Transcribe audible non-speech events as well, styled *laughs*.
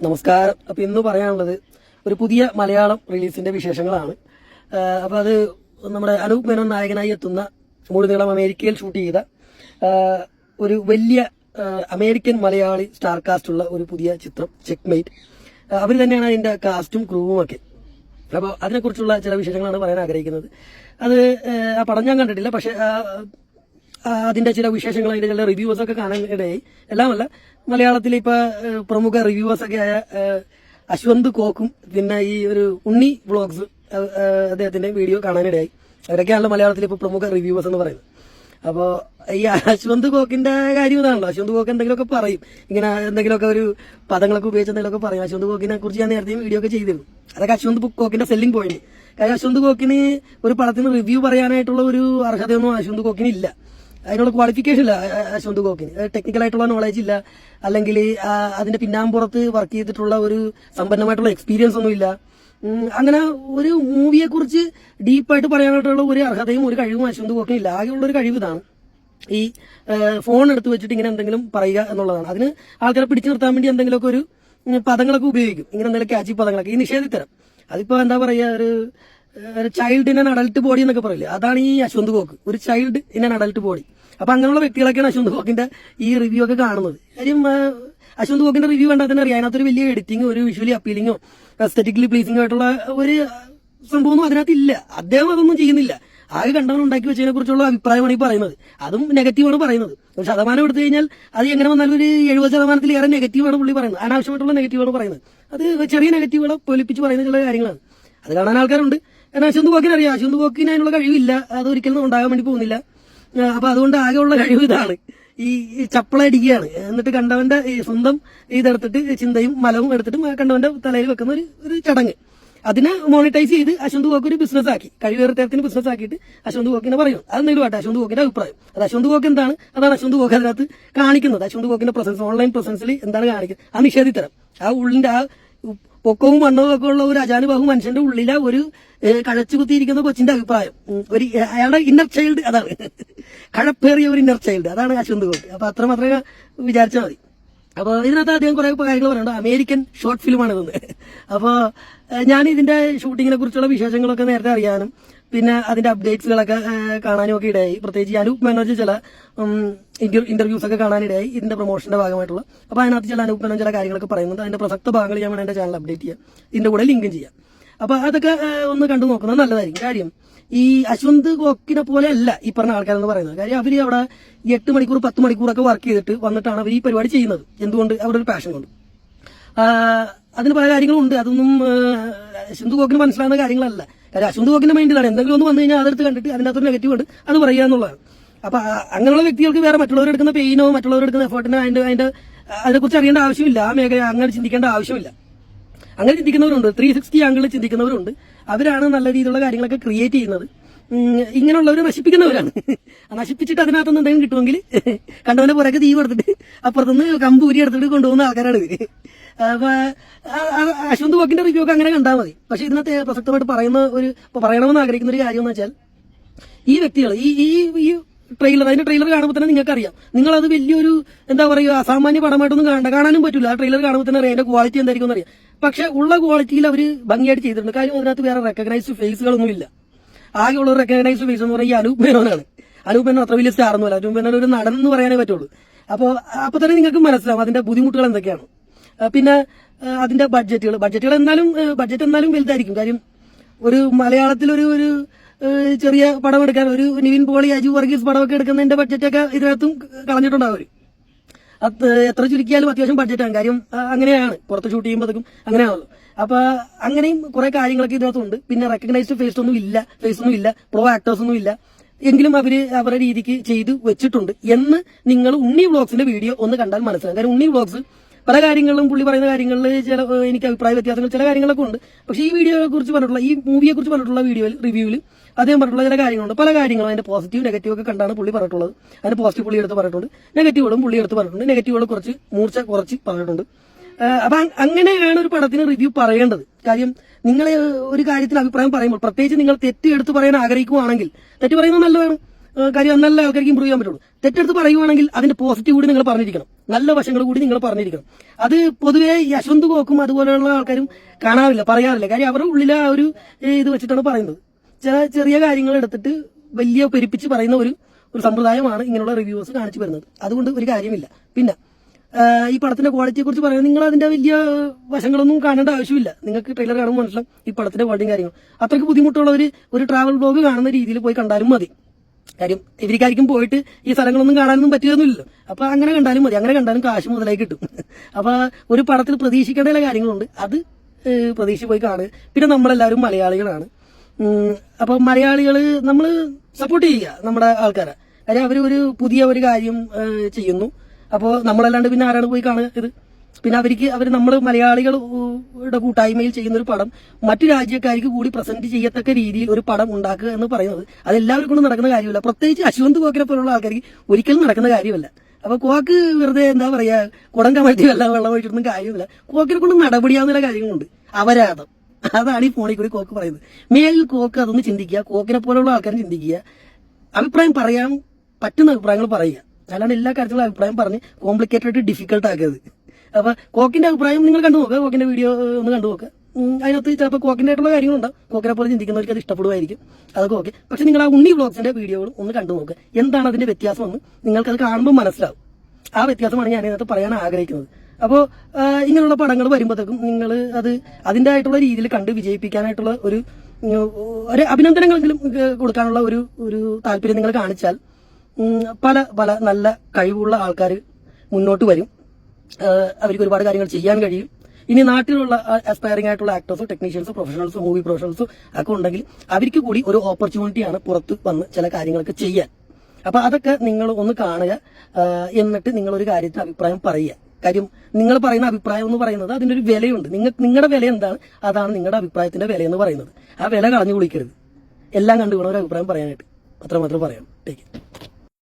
നമസ്കാരം. അപ്പൊ ഇന്ന് പറയാനുള്ളത് ഒരു പുതിയ മലയാളം റിലീസിന്റെ വിശേഷങ്ങളാണ്. അപ്പം അത് നമ്മുടെ അനൂപ് മേനോൻ നായകനായി എത്തുന്ന മുഴുനീളം അമേരിക്കയിൽ ഷൂട്ട് ചെയ്ത ഒരു വലിയ അമേരിക്കൻ മലയാളി സ്റ്റാർ കാസ്റ്റ് ഉള്ള ഒരു പുതിയ ചിത്രം ചെക്ക്മേറ്റ് അവർ തന്നെയാണ് അതിന്റെ കാസ്റ്റും ക്രൂവും ഒക്കെ. അപ്പോൾ അതിനെക്കുറിച്ചുള്ള ചില വിശേഷങ്ങളാണ് പറയാൻ ആഗ്രഹിക്കുന്നത്. അത് ആ പടം ഞാൻ കണ്ടിട്ടില്ല. പക്ഷേ അതിന്റെ ചില വിശേഷങ്ങൾ അതിന്റെ ചില റിവ്യൂസ് ഒക്കെ കാണാൻ ഇടയായി എല്ലാമല്ല മലയാളത്തിൽ ഇപ്പൊ പ്രമുഖ റിവ്യൂവേഴ്സ് ഒക്കെ ആയ അശ്വന്ത് കോക്കും പിന്നെ ഈ ഒരു ഉണ്ണി ബ്ലോഗ്സ് അദ്ദേഹത്തിന്റെ വീഡിയോ കാണാനിടയായി. അവരൊക്കെയാണല്ലോ മലയാളത്തിൽ ഇപ്പൊ പ്രമുഖ റിവ്യൂവേഴ്സ് എന്ന് പറയുന്നത്. അപ്പോ ഈ അശ്വന്ത് കോക്കിന്റെ കാര്യം ഇതാണല്ലോ. അശ്വന്ത് കോക്ക് എന്തെങ്കിലുമൊക്കെ പറയും. ഇങ്ങനെ എന്തെങ്കിലുമൊക്കെ ഒരു പദങ്ങളൊക്കെ ഉപയോഗിച്ച് എന്തെങ്കിലുമൊക്കെ പറയും. അശ്വന്ത് കോക്കിനെ കുറിച്ച് ഞാൻ നേരത്തെ വീഡിയോ ഒക്കെ ചെയ്തിരുന്നു. അതൊക്കെ അശ്വന്ത് കോക്കിന്റെ സെല്ലിംഗ് പോയിന്റ് കാര്യം അശ്വന്ത് കോക്കിന് ഒരു പടത്തിന് റിവ്യൂ പറയാനായിട്ടുള്ള ഒരു അർഹതയൊന്നും അശ്വന്ത് കോക്കിന് ഇല്ല അതിനുള്ള ക്വാളിഫിക്കേഷൻ ഇല്ല അശ്വന്ത് കോക്കിന് ടെക്നിക്കൽ ആയിട്ടുള്ള നോളജ് ഇല്ല. അല്ലെങ്കിൽ അതിന്റെ പിന്നാമ്പുറത്ത് വർക്ക് ചെയ്തിട്ടുള്ള ഒരു സമ്പന്നമായിട്ടുള്ള എക്സ്പീരിയൻസ് ഒന്നും ഇല്ല. അങ്ങനെ ഒരു മൂവിയെ കുറിച്ച് ഡീപ്പായിട്ട് പറയാനായിട്ടുള്ള ഒരു അർഹതയും ഒരു കഴിവും അശ്വന്ത് കോക്കിന് ഇല്ല. ആകെയുള്ള ഒരു കഴിവ് ഇതാണ്. ഈ ഫോൺ എടുത്ത് വെച്ചിട്ട് ഇങ്ങനെ എന്തെങ്കിലും പറയുക എന്നുള്ളതാണ്. അതിന് ആൾക്കാരെ പിടിച്ചു നിർത്താൻ വേണ്ടി എന്തെങ്കിലുമൊക്കെ ഒരു പദങ്ങളൊക്കെ ഉപയോഗിക്കും. ഇങ്ങനെ എന്തെങ്കിലും ക്യാച്ചി പദങ്ങളൊക്കെ. ഈ നിഷേധിത്തരം. അതിപ്പോ എന്താ പറയാ ഒരു ചൈൽഡ് ഇൻ അഡൽട്ട് ബോഡി എന്നൊക്കെ പറയില്ലേ? അതാണ് ഈ അശ്വന്ത് കോക്ക്. ഒരു ചൈൽഡ് ഇൻ അഡൽട്ട് ബോഡി അപ്പൊ അങ്ങനെയുള്ള വ്യക്തികളൊക്കെയാണ് അശ്വന്ത് കോക്കിന്റെ ഈ റിവ്യൂ ഒക്കെ കാണുന്നത്. കാര്യം അശ്വന്ത് കോക്കിന്റെ റിവ്യൂ വേണ്ട തന്നെ അറിയാം. അതിനകത്തൊരു വലിയ എഡിറ്റിംഗ് ഒരു വിഷ്വലി അപ്പീലിംഗോ എസ്തറ്റിക്കലി പ്ലീസിംഗ് ആയിട്ടുള്ള ഒരു സംഭവമൊന്നും അതിനകത്ത് ഇല്ല അദ്ദേഹം അതൊന്നും ചെയ്യുന്നില്ല. ആകെ കണ്ടവൻ ഉണ്ടാക്കി വെച്ചതിനെ കുറിച്ചുള്ള അഭിപ്രായമാണ് ഈ പറയുന്നത്. അതും നെഗറ്റീവാണ് പറയുന്നത്. ശതമാനം എടുത്തു കഴിഞ്ഞാൽ അത് എങ്ങനെ വന്നാലും ഒരു എഴുപത് ശതമാനത്തിലേറെ നെഗറ്റീവാണ് പുള്ളി പറയുന്നത്. അനാവശ്യമായിട്ടുള്ള നെഗറ്റീവാണ് പറയുന്നത്. അത് ചെറിയ നെഗറ്റീവുകളെ പൊലിപ്പിച്ച് പറയുന്ന ചില കാര്യങ്ങളാണ്. അത് കാണാൻ ആൾക്കാരുണ്ട്. കാരണം അശ്വന്ത് അറിയാം. അശ്വന്ത് കോക്കിന് അതിനുള്ള കഴിവില്ല. അത് ഒരിക്കലും ഉണ്ടാകാൻ വേണ്ടി പോകുന്നില്ല. അപ്പൊ അതുകൊണ്ട് ആകെയുള്ള കഴിവ് ഇതാണ്. ഈ ചപ്പളടിക്കുകയാണ് എന്നിട്ട് കണ്ടവന്റെ സ്വന്തം ഇതെടുത്തിട്ട് ചിന്തയും മലവും എടുത്തിട്ട് കണ്ടവന്റെ തലയിൽ വെക്കുന്ന ഒരു ഒരു ചടങ്ങ്. അതിനെ മോണിറ്റൈസ് ചെയ്ത് അശ്വന്ത് കോക്ക് ഒരു ബിസിനസ് ആക്കി. കഴിവേറത്തേത്തിന് ബിസിനസ് ആക്കിയിട്ട് അശ്വന്ത് കോക്കിനെ പറയും അതെന്തെങ്കിലും ആട്ടെ അശ്വന്ത് കോക്കിന്റെ അഭിപ്രായം. അത് അശ്വന്ത് കോക്ക് എന്താണ്? അതാണ് അശ്വന്ത് കോക്ക് അതിനകത്ത് കാണിക്കുന്നത്. അശ്വന്ത് കോക്കിന്റെ പ്രസൻസ് ഓൺലൈൻ പ്രസൻസിൽ എന്താണ് കാണിക്കുന്നത്? ആ നിഷേധിത്തരം. ആ ഉള്ളിന്റെ ആ പൊക്കവും മണ്ണവും ഒക്കെ ഉള്ള ഒരു അജാനുബാഹു മനുഷ്യന്റെ ഉള്ളിലെ ഒരു കഴച്ചു കുത്തിയിരിക്കുന്ന കൊച്ചിന്റെ അഭിപ്രായം. ഒരു അയാളുടെ ഇന്നർ ചൈൽഡ് അതാണ്. കഴപ്പേറിയ ഒരു ഇന്നർ ചൈൽഡ് അതാണ് അശ്വന്ത് ഗോപി. അപ്പൊ അത്ര മാത്രമേ വിചാരിച്ചാൽ മതി. അപ്പൊ ഇതിനകത്ത് അദ്ദേഹം കുറെ കാര്യങ്ങൾ പറയുന്നുണ്ട്. അമേരിക്കൻ ഷോർട്ട് ഫിലിമാണ് ഇതെന്ന് അപ്പൊ ഞാൻ ഇതിന്റെ ഷൂട്ടിങ്ങിനെ കുറിച്ചുള്ള വിശേഷങ്ങളൊക്കെ നേരത്തെ അറിയാനും പിന്നെ അതിന്റെ അപ്ഡേറ്റ്സുകളൊക്കെ കാണാനും ഒക്കെ ഇടയായി. പ്രത്യേകിച്ച് അനൂപ് മനോജ് ചില ഇന്റർവ്യൂസ് ഒക്കെ കാണാനിടയായി. ഇതിന്റെ പ്രൊമോഷന്റെ ഭാഗമായിട്ടുള്ള. അപ്പൊ അതിനകത്ത് ചില അനൂപ് മനോജ് ചില കാര്യങ്ങളൊക്കെ പറയുന്നുണ്ട്. അതിന്റെ പ്രസക്ത ഭാഗങ്ങൾ ഞാൻ വേണം എന്റെ ചാനൽ അപ്ഡേറ്റ് ചെയ്യാം. ഇതിന്റെ കൂടെ ലിങ്കും ചെയ്യാം. അപ്പൊ അതൊക്കെ ഒന്ന് കണ്ടു നോക്കുന്നത് നല്ലതായിരിക്കും. കാര്യം ഈ അശ്വന്ത് ഗോക്കിനെ പോലെ അല്ല ഈ പറഞ്ഞ ആൾക്കാരെന്ന് പറയുന്നത്. കാര്യം അവർ അവിടെ എട്ട് മണിക്കൂർ പത്ത് മണിക്കൂറൊക്കെ വർക്ക് ചെയ്തിട്ട് വന്നിട്ടാണ് അവർ ഈ പരിപാടി ചെയ്യുന്നത്. എന്തുകൊണ്ട്? അവരുടെ ഒരു പാഷൻ കൊണ്ട്. അതിന് പല കാര്യങ്ങളുണ്ട്. അതൊന്നും അശ്വന്ത് കോക്കിന് മനസ്സിലാകുന്ന കാര്യങ്ങളല്ല. കാര്യം അശ്വന്ത് കോക്കിന്റെ മൈൻഡിലാണ് എന്തെങ്കിലും ഒന്ന് വന്നു കഴിഞ്ഞാൽ അതെടുത്ത് കണ്ടിട്ട് അതിനകത്തൊരു നെഗറ്റീവ് ഉണ്ട്. അത് പറയുക എന്നുള്ളതാണ്. അപ്പൊ അങ്ങനെയുള്ള വ്യക്തികൾക്ക് വേറെ മറ്റുള്ളവർ എടുക്കുന്ന പെയിനോ മറ്റുള്ളവർ എടുക്കുന്ന എഫേർട്ടിനോ അതിന്റെ അതിന്റെ അതിനെക്കുറിച്ച് അറിയേണ്ട ആവശ്യമില്ല. ആ മേഖല അങ്ങനെ ചിന്തിക്കേണ്ട ആവശ്യമില്ല. അങ്ങനെ ചിന്തിക്കുന്നവരുണ്ട്. ത്രീ സിക്സ്റ്റി ആംഗിളിൽ ചിന്തിക്കുന്നവരുണ്ട്. അവരാണ് നല്ല രീതിയിലുള്ള കാര്യങ്ങളൊക്കെ ക്രിയേറ്റ് ചെയ്യുന്നത്. ഇങ്ങനെയുള്ളവർ നശിപ്പിക്കുന്നവരാണ്. നശിപ്പിച്ചിട്ട് അതിനകത്തുനിന്ന് എന്തെങ്കിലും കിട്ടുമെങ്കിൽ കണ്ടവന്റെ പുറകെ തീ കൊടുത്തിട്ട് അപ്പുറത്തുനിന്ന് കമ്പ് ഊരി എടുത്തിട്ട് കൊണ്ടുപോകുന്ന ആൾക്കാരാണ് ഇത് അപ്പൊ അശ്വന്ത് വക്കിന്റെ റിവ്യൂ ഒക്കെ അങ്ങനെ കണ്ടാൽ മതി. പക്ഷെ ഇതിനകത്ത് പ്രസക്തമായിട്ട് പറയുന്ന ഒരു പറയണമെന്ന് ആഗ്രഹിക്കുന്ന ഒരു കാര്യം എന്ന് വെച്ചാൽ ഈ വ്യക്തികൾ ഈ ഈ ട്രെയിലർ അതിന്റെ ട്രെയിലർ കാണുമ്പോൾ തന്നെ നിങ്ങൾക്ക് അറിയാം നിങ്ങൾ അത് വലിയൊരു എന്താ പറയുക അസാമാന്യ പടമായിട്ടൊന്നും കാണണ്ട. കാണാനും പറ്റില്ല ആ ട്രെയിലർ കാണുമ്പോൾ തന്നെ അറിയാം അതിന്റെ ക്വാളിറ്റി എന്തായിരിക്കും എന്നറിയാം പക്ഷെ ഉള്ള ക്വാളിറ്റിയിൽ അവർ ഭംഗിയായിട്ട് ചെയ്തിട്ടുണ്ട്. കാര്യം അതിനകത്ത് വേറെ റെക്കഗ്നൈസ്ഡ് ഫേസുകളൊന്നും ഇല്ല ആകെയുള്ള റെക്കഗ്നൈസ് ഫേസ് എന്ന് പറയുന്നത് ഈ അനൂപ് മേനോനാണ്. അനൂപ് മേനോൻ അത്ര വലിയ സ്റ്റാർ ഒന്നുമല്ല. അനൂപ് മേനോൻ ഒരു നടൻ എന്ന് പറയാനേ പറ്റുള്ളൂ. അപ്പോൾ അപ്പൊ തന്നെ നിങ്ങൾക്ക് മനസ്സിലാവും അതിന്റെ ബുദ്ധിമുട്ടുകൾ എന്തൊക്കെയാണ്. പിന്നെ അതിന്റെ ബഡ്ജറ്റുകൾ ബഡ്ജറ്റുകൾ എന്നാലും ബഡ്ജറ്റ് എന്നാലും വലുതായിരിക്കും. കാര്യം ഒരു മലയാളത്തിൽ ഒരു ചെറിയ പടം എടുക്കാൻ ഒരു നിവിൻ പോളി അജു വർഗീസ് പടമൊക്കെ എടുക്കുന്നതിന്റെ ബഡ്ജറ്റൊക്കെ ഇതിനകത്തും കളഞ്ഞിട്ടുണ്ടാവും എത്ര ചുരുക്കിയാലും അത്യാവശ്യം ബഡ്ജറ്റാണ് കാര്യം അങ്ങനെയാണ്. പുറത്ത് ഷൂട്ട് ചെയ്യുമ്പോഴത്തേക്കും അങ്ങനെയാണല്ലോ. അപ്പൊ അങ്ങനെയും കുറെ കാര്യങ്ങളൊക്കെ ഇതിനകത്തുണ്ട്. പിന്നെ റെക്കഗ്നൈസ്ഡ് ഫേസ് ഒന്നും ഇല്ല. ഫേസ് ഒന്നും ഇല്ല. പ്രോ ആക്ടേഴ്സ് ഒന്നും ഇല്ല. എങ്കിലും അവർ അവരുടെ രീതിക്ക് ചെയ്തു വെച്ചിട്ടുണ്ട് എന്ന് നിങ്ങൾ ഉണ്ണി വ്ളോഗ്സിന്റെ വീഡിയോ ഒന്ന് കണ്ടാൽ മനസ്സിലാവും. കാരണം ഉണ്ണി വ്ളോഗ്സ് പല കാര്യങ്ങളിലും പുള്ളി പറയുന്ന കാര്യങ്ങളിൽ ചില എനിക്ക് അഭിപ്രായ വ്യത്യാസങ്ങൾ ചില കാര്യങ്ങളൊക്കെ ഉണ്ട്. പക്ഷേ ഈ വീഡിയോയെ കുറിച്ച് പറഞ്ഞിട്ടുള്ള ഈ മൂവിയെ കുറിച്ച് പറഞ്ഞിട്ടുള്ള വീഡിയോയിൽ റിവ്യൂവിൽ അദ്ദേഹം പറഞ്ഞിട്ടുള്ള ചില കാര്യങ്ങളുണ്ട്. പല കാര്യങ്ങളും അതിന്റെ പോസിറ്റീവ് നെഗറ്റീവ് ഒക്കെ കണ്ടാണ് പുള്ളി പറഞ്ഞിട്ടുള്ളത്. അതിന്റെ പോസിറ്റീവ് പുള്ളി എടുത്ത് പറഞ്ഞിട്ടുണ്ട്. നെഗറ്റീവുകളും പുള്ളി എടുത്ത് പറഞ്ഞിട്ടുണ്ട്. നെഗറ്റീവുകൾ കുറച്ച് മൂർച്ച കുറച്ച് പറഞ്ഞിട്ടുണ്ട്. അപ്പൊ അങ്ങനെയാണ് ഒരു പടത്തിന് റിവ്യൂ പറയേണ്ടത്. കാര്യം നിങ്ങൾ ഒരു കാര്യത്തിൽ അഭിപ്രായം പറയുമ്പോൾ പ്രത്യേകിച്ച് നിങ്ങൾ തെറ്റ് എടുത്ത് പറയാൻ ആഗ്രഹിക്കുവാണെങ്കിൽ തെറ്റ് പറയുന്നത് നല്ലതാണ്. കാര്യം നല്ല ആൾക്കാർക്ക് ഇമ്പ്രൂവ് ചെയ്യാൻ പറ്റുള്ളൂ. തെറ്റെടുത്ത് പറയുവാണെങ്കിൽ അതിന്റെ പോസിറ്റീവ് കൂടി നിങ്ങൾ പറഞ്ഞിരിക്കണം. നല്ല വശങ്ങൾ കൂടി നിങ്ങൾ പറഞ്ഞിരിക്കണം. അത് പൊതുവേ യശ്വന്ത് കോക്കും അതുപോലെയുള്ള ആൾക്കാരും കാണാറില്ല പറയാറില്ല. കാര്യം അവരുടെ ഉള്ളിലെ ആ ഒരു ഇത് വെച്ചിട്ടാണ് പറയുന്നത്. ചില ചെറിയ കാര്യങ്ങൾ എടുത്തിട്ട് വലിയ പെരുപ്പിച്ച് പറയുന്ന ഒരു ഒരു സമ്പ്രദായമാണ് ഇങ്ങനെയുള്ള റിവ്യൂസ് കാണിച്ചു വരുന്നത് അതുകൊണ്ട് ഒരു കാര്യമില്ല. പിന്നെ ഈ പടത്തിന്റെ ക്വാളിറ്റിയെ കുറിച്ച് പറയുന്നത് നിങ്ങൾ അതിന്റെ വലിയ വശങ്ങളൊന്നും കാണേണ്ട ആവശ്യമില്ല. നിങ്ങൾക്ക് ട്രെയിലർ കാണുമ്പോൾ മനസ്സിലാവും ഈ പടത്തിന്റെ ക്വാളിറ്റിയും കാര്യങ്ങളും. അത്രയ്ക്ക് ബുദ്ധിമുട്ടുള്ള ഒരു ഒരു ട്രാവൽ ബ്ലോഗ് കാണുന്ന രീതിയിൽ പോയി കണ്ടാലും മതി. കാര്യം ഇവർക്കായിരിക്കും പോയിട്ട് ഈ സ്ഥലങ്ങളൊന്നും കാണാനൊന്നും പറ്റുകയൊന്നുമില്ലല്ലോ അപ്പൊ അങ്ങനെ കണ്ടാലും മതി. അങ്ങനെ കണ്ടാലും കാശ് മുതലായി കിട്ടും. *laughs* അപ്പൊ ഒരു പടത്തിൽ പ്രതീക്ഷിക്കേണ്ട ചില കാര്യങ്ങളുണ്ട്. അത് പ്രതീക്ഷ പോയി കാണുക. പിന്നെ നമ്മളെല്ലാവരും മലയാളികളാണ്. അപ്പൊ മലയാളികൾ നമ്മൾ സപ്പോർട്ട് ചെയ്യുക നമ്മുടെ ആൾക്കാരെ. കാര്യം അവർ ഒരു പുതിയ ഒരു കാര്യം ചെയ്യുന്നു. അപ്പോൾ നമ്മളല്ലാണ്ട് പിന്നെ ആരാണ് പോയി കാണുക ഇത്? പിന്നെ അവർക്ക് അവർ നമ്മൾ മലയാളികളുടെ കൂട്ടായ്മയിൽ ചെയ്യുന്ന ഒരു പടം മറ്റു രാജ്യക്കാർക്ക് കൂടി പ്രസന്റ് ചെയ്യത്തക്ക രീതിയിൽ ഒരു പടം ഉണ്ടാക്കുക എന്ന് പറയുന്നത്. അതെല്ലാവർക്കും കൊണ്ട് നടക്കുന്ന കാര്യമല്ല. പ്രത്യേകിച്ച് അശ്വന്ത് കോക്കിനെ പോലുള്ള ആൾക്കാർക്ക് ഒരിക്കലും നടക്കുന്ന കാര്യമല്ല. അപ്പൊ കോക്ക് വെറുതെ എന്താ പറയാ കുടം കമഴ്ത്തി വെള്ളം വെള്ളം ഒഴിച്ചിട്ടൊന്നും കാര്യമില്ല. കോക്കിനെ കൊണ്ട് നടപടിയാവുന്ന കാര്യങ്ങളുണ്ട്. അപരാധം. അതാണ് ഈ ഫോണിൽ കൂടി കോക്ക് പറയുന്നത്. മേൽ കോക്ക് അതൊന്ന് ചിന്തിക്കുക കോക്കിനെ പോലുള്ള ആൾക്കാരും ചിന്തിക്കുക. അഭിപ്രായം പറയാൻ പറ്റുന്ന അഭിപ്രായങ്ങൾ പറയുക. അല്ലാണ്ട് എല്ലാ കാര്യത്തിലും അഭിപ്രായം പറഞ്ഞ് കോംപ്ലിക്കേറ്റഡ് ആയിട്ട് ഡിഫിക്കൽട്ട് ആക്കരുത്. അപ്പൊ കോക്കിന്റെ അഭിപ്രായം നിങ്ങൾ കണ്ടു നോക്കുക കോക്കിന്റെ വീഡിയോ ഒന്ന് കണ്ടു നോക്കുക അതിനകത്ത് ചിലപ്പോൾ കോക്കിന്റെ ആയിട്ടുള്ള കാര്യങ്ങളുണ്ടാവും കോക്കിനെ പോലെ ചിന്തിക്കുന്നവർക്ക് അത് ഇഷ്ടപ്പെടുമായിരിക്കും. അതൊക്കെ ഓക്കെ പക്ഷെ നിങ്ങൾ ആ ഉണ്ണി വ്ളോഗ്സിന്റെ വീഡിയോകൾ ഒന്ന് കണ്ടു നോക്കുക എന്താണ് അതിന്റെ വ്യത്യാസം എന്ന് നിങ്ങൾക്കത് കാണുമ്പോൾ മനസ്സിലാവും. ആ വ്യത്യാസമാണ് ഞാൻ ഇതിനകത്ത് പറയാൻ ആഗ്രഹിക്കുന്നത്. അപ്പോൾ ഇങ്ങനെയുള്ള പടങ്ങൾ വരുമ്പോഴത്തേക്കും നിങ്ങൾ അത് അതിന്റെ ആയിട്ടുള്ള രീതിയിൽ കണ്ട് വിജയിപ്പിക്കാനായിട്ടുള്ള ഒരു ഒരു അഭിനന്ദനങ്ങളെങ്കിലും കൊടുക്കാനുള്ള ഒരു ഒരു താല്പര്യം നിങ്ങൾ കാണിച്ചാൽ പല പല നല്ല കഴിവുള്ള ആൾക്കാർ മുന്നോട്ട് വരും. അവർക്ക് ഒരുപാട് കാര്യങ്ങൾ ചെയ്യാൻ കഴിയും. ഇനി നാട്ടിലുള്ള അസ്പയറിംഗ് ആയിട്ടുള്ള ആക്ടേഴ്സോ ടെക്നീഷ്യൻസോ പ്രൊഫഷണൽസോ മൂവി പ്രൊഫഷണൽസോ ഒക്കെ ഉണ്ടെങ്കിൽ അവർക്ക് കൂടി ഒരു ഓപ്പർച്യൂണിറ്റിയാണ് പുറത്ത് വന്ന് ചില കാര്യങ്ങളൊക്കെ ചെയ്യാൻ. അപ്പൊ അതൊക്കെ നിങ്ങൾ ഒന്ന് കാണുക എന്നിട്ട് നിങ്ങൾ ഒരു കാര്യത്തെ അഭിപ്രായം പറയുക. കാര്യം നിങ്ങൾ പറയുന്ന അഭിപ്രായം എന്ന് പറയുന്നത് അതിന്റെ ഒരു വിലയുണ്ട്. നിങ്ങൾ നിങ്ങളുടെ വില എന്താണ്? അതാണ് നിങ്ങളുടെ അഭിപ്രായത്തിന്റെ വില എന്ന് പറയുന്നത്. ആ വില കളഞ്ഞു കുളിക്കരുത്. എല്ലാം കണ്ടുകൊണ്ട് ഒരു അഭിപ്രായം പറയാനായിട്ട്. അത്രമാത്രം പറയാം. ടേക്ക്